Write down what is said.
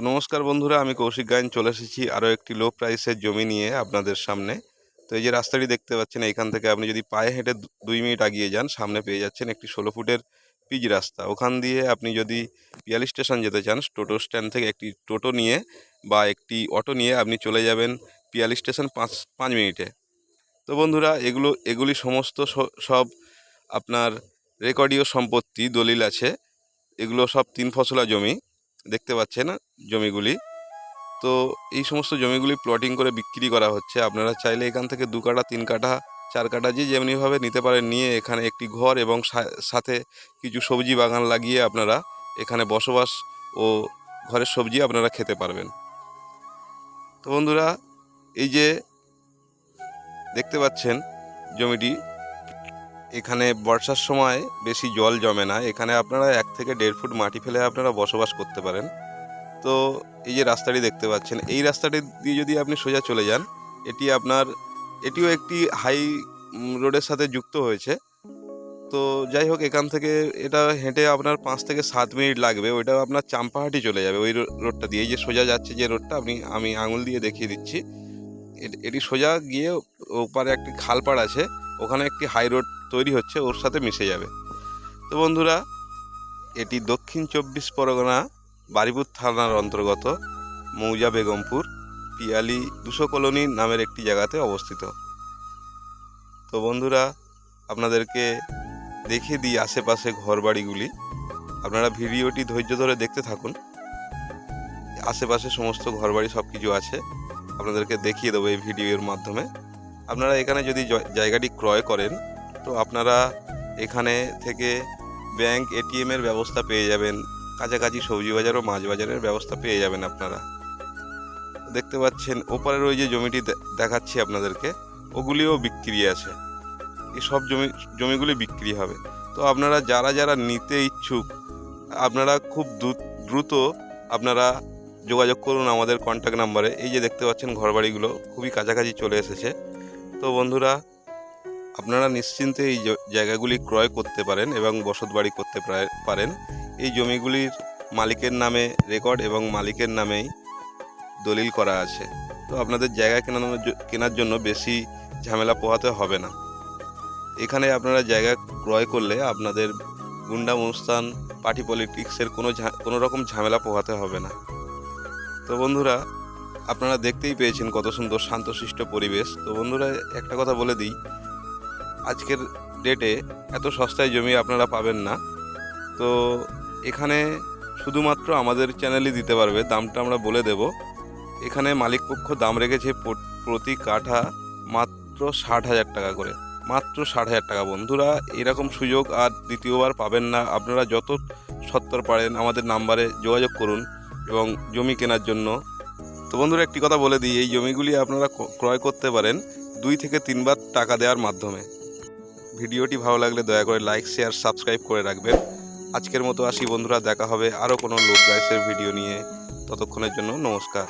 নমস্কার বন্ধুরা, আমি কৌশিক গায়ন চলে এসেছি আরও একটি লো প্রাইসের জমি নিয়ে আপনাদের সামনে। তো এই যে রাস্তাটি দেখতে পাচ্ছেন এখান থেকে আপনি যদি পায়ে হেঁটে দুই মিনিট আগিয়ে যান, সামনে পেয়ে যাচ্ছেন একটি ষোলো ফুটের পিচ রাস্তা। ওখান দিয়ে আপনি যদি পিয়ালি স্টেশন যেতে চান, টোটো স্ট্যান্ড থেকে একটি টোটো নিয়ে বা একটি অটো নিয়ে আপনি চলে যাবেন পিয়ালি স্টেশন পাঁচ পাঁচ মিনিটে। তো বন্ধুরা, এগুলো, এগুলি সমস্ত সব আপনার রেকর্ডীয় সম্পত্তি, দলিল আছে। এগুলো সব তিন ফসলা জমি। দেখতে পাচ্ছেন জমিগুলি। তো এই সমস্ত জমিগুলি প্লটিং করে বিক্রি করা হচ্ছে। আপনারা চাইলে এখান থেকে দু কাঠা, তিন কাঠা, চার কাঠা যে যেমনিভাবে নিতে পারেন নিয়ে এখানে একটি ঘর এবং সাথে কিছু সবজি বাগান লাগিয়ে আপনারা এখানে বসবাস ও ঘরের সবজি আপনারা খেতে পারবেন। তো বন্ধুরা, এই যে দেখতে পাচ্ছেন জমিটি এখানে বর্ষার সময় বেশি জল জমে না। এখানে আপনারা এক থেকে দেড় ফুট মাটি ফেলে আপনারা বসবাস করতে পারেন। তো এই যে রাস্তাটি দেখতে পাচ্ছেন, এই রাস্তাটি দিয়ে যদি আপনি সোজা চলে যান, এটি আপনার, এটিও একটি হাই রোডের সাথে যুক্ত হয়েছে। তো যাই হোক, এখান থেকে এটা হেঁটে আপনার পাঁচ থেকে সাত মিনিট লাগবে। ওইটা আপনার চাম্পাহাটি চলে যাবে ওই রোডটা দিয়ে। এই যে সোজা যাচ্ছে যে রোডটা, আপনি, আমি আঙুল দিয়ে দেখিয়ে দিচ্ছি। এটি- সোজা গিয়ে ওপারে একটি খালপাড় আছে। ওখানে একটি হাই রোড তৈরি হচ্ছে, ওর সাথে মিশে যাবে। তো বন্ধুরা, এটি দক্ষিণ চব্বিশ পরগনা, বারিপুর থানার অন্তর্গত মৌজা বেগমপুর, পিয়ালি দুশো কলোনি নামের একটি জায়গাতে অবস্থিত। তো বন্ধুরা, আপনাদেরকে দেখিয়ে দিই আশেপাশে ঘরবাড়িগুলি। আপনারা ভিডিওটি ধৈর্য ধরে দেখতে থাকুন। আশেপাশে সমস্ত ঘরবাড়ি সব কিছু আছে। আপনাদেরকে দেখিয়ে দেবো এই ভিডিওর মাধ্যমে। আপনারা এখানে যদি জায়গাটি ক্রয় করেন তো আপনারা এখানে থেকে ব্যাংক এটিএম এর ব্যবস্থা পেয়ে যাবেন। কাছাকাছি সবজি বাজার ও মাছ বাজারের ব্যবস্থা পেয়ে যাবেন আপনারা। দেখতে পাচ্ছেন ওপারের ওই যে জমিটি দেখাচ্ছি আপনাদেরকে। ওগুলিও বিক্রি আছে। এই সব জমি, জমিগুলি বিক্রি হবে। তো আপনারা যারা যারা নিতে ইচ্ছুক, আপনারা খুব দ্রুত আপনারা যোগাযোগ করুন আমাদের কন্ট্যাক্ট নাম্বারে এই যে দেখতে পাচ্ছেন, ঘরবাড়িগুলো খুবই কাছাকাছি চলে এসেছে। তো বন্ধুরা আপনারা নিশ্চিন্তে এই জায়গাগুলি ক্রয় করতে পারেন এবং বসত বাড়ি করতে পারেন। এই জমিগুলির মালিকের নামে রেকর্ড এবং মালিকের নামেই দলিল করা আছে। তো আপনাদের জায়গা কেনানোর কেনার জন্য বেশি ঝামেলা পোহাতে হবে না। এখানে আপনারা জায়গা ক্রয় করলে আপনাদের গুন্ডা অনুষ্ঠান, পার্টি পলিটিক্সের কোনো কোনো রকম ঝামেলা পোহাতে হবে না। তো বন্ধুরা, আপনারা দেখতেই পেয়েছেন কত সুন্দর শান্তশিষ্ট পরিবেশ। তো বন্ধুরা, একটা কথা বলে দিই আজকের ডেটে এত সস্তায় জমি আপনারা পাবেন না। তো এখানে শুধুমাত্র আমাদের চ্যানেলই দিতে পারবে, দামটা আমরা বলে দেব। এখানে মালিকপক্ষ দাম রেখেছে প্রতি কাঠা মাত্র ষাট হাজার টাকা করে। মাত্র ষাট হাজার টাকা। বন্ধুরা, এরকম সুযোগ আর দ্বিতীয়বার পাবেন না। আপনারা যত সত্তর পারেন আমাদের নাম্বারে যোগাযোগ করুন এবং জমি কেনার জন্য। তো বন্ধুরা, একটি কথা বলে দিই, এই জমিগুলি আপনারা ক্রয় করতে পারেন দুই থেকে তিনবার টাকা দেওয়ার মাধ্যমে। ভিডিওটি ভালো লাগলে দয়া করে লাইক শেয়ার সাবস্ক্রাইব করে রাখবেন। আজকের মতো আসি বন্ধুরা, দেখা হবে আরও কোনো লোক রাইসের ভিডিও নিয়ে। ততক্ষণের জন্য নমস্কার।